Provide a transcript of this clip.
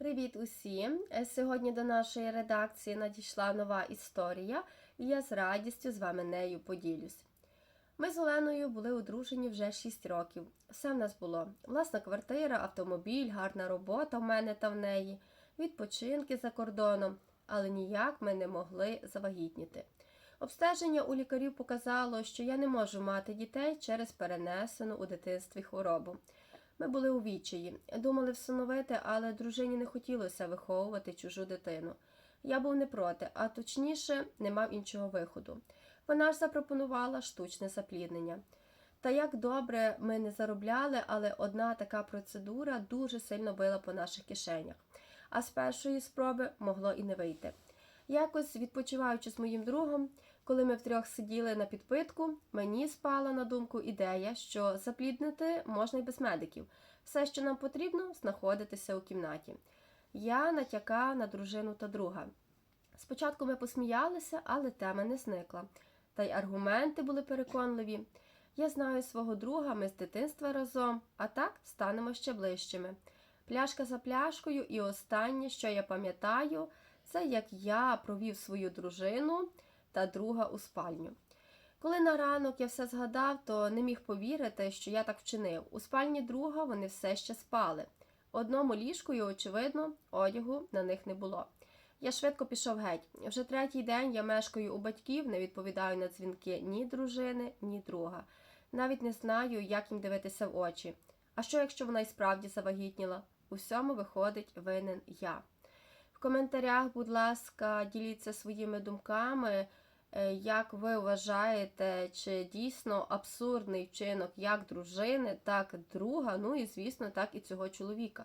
Привіт усім! Е, Сьогодні до нашої редакції надійшла нова історія, і я з радістю з вами нею поділюсь. Ми з Оленою були одружені вже 6 років. Все в нас було: власна квартира, автомобіль, гарна робота в мене та в неї, відпочинки за кордоном, але ніяк ми не могли завагітніти. Обстеження у лікарів показало, що я не можу мати дітей через перенесену у дитинстві хворобу. Ми були у відчаї, думали всиновити, але дружині не хотілося виховувати чужу дитину. Я був не проти, а точніше, не мав іншого виходу. Вона ж запропонувала штучне запліднення. Та як добре ми не заробляли, але одна така процедура дуже сильно била по наших кишенях. А з першої спроби могло і не вийти. Якось відпочиваючи з моїм другом, коли ми втрьох сиділи на підпитку, мені спала на думку ідея, що запліднити можна й без медиків. Все, що нам потрібно, знаходитися у кімнаті. Я натякав на дружину та друга. Спочатку ми посміялися, але тема не зникла. Та й аргументи були переконливі. Я знаю свого друга, ми з дитинства разом, а так станемо ще ближчими. Пляшка за пляшкою, і останнє, що я пам'ятаю, це як я провів свою дружину та друга у спальню. Коли на ранок я все згадав, то не міг повірити, що я так вчинив. У спальні друга вони все ще спали. Одному ліжкою, очевидно, одягу на них не було. Я швидко пішов геть. Вже третій день я мешкаю у батьків, не відповідаю на дзвінки ні дружини, ні друга. Навіть не знаю, як їм дивитися в очі. А що, якщо вона й справді завагітніла? Усьому виходить винен я. Коментарях, будь ласка, діліться своїми думками, е, як ви вважаєте, чи дійсно абсурдний вчинок як дружини, так друга, ну і, звісно, так і цього чоловіка.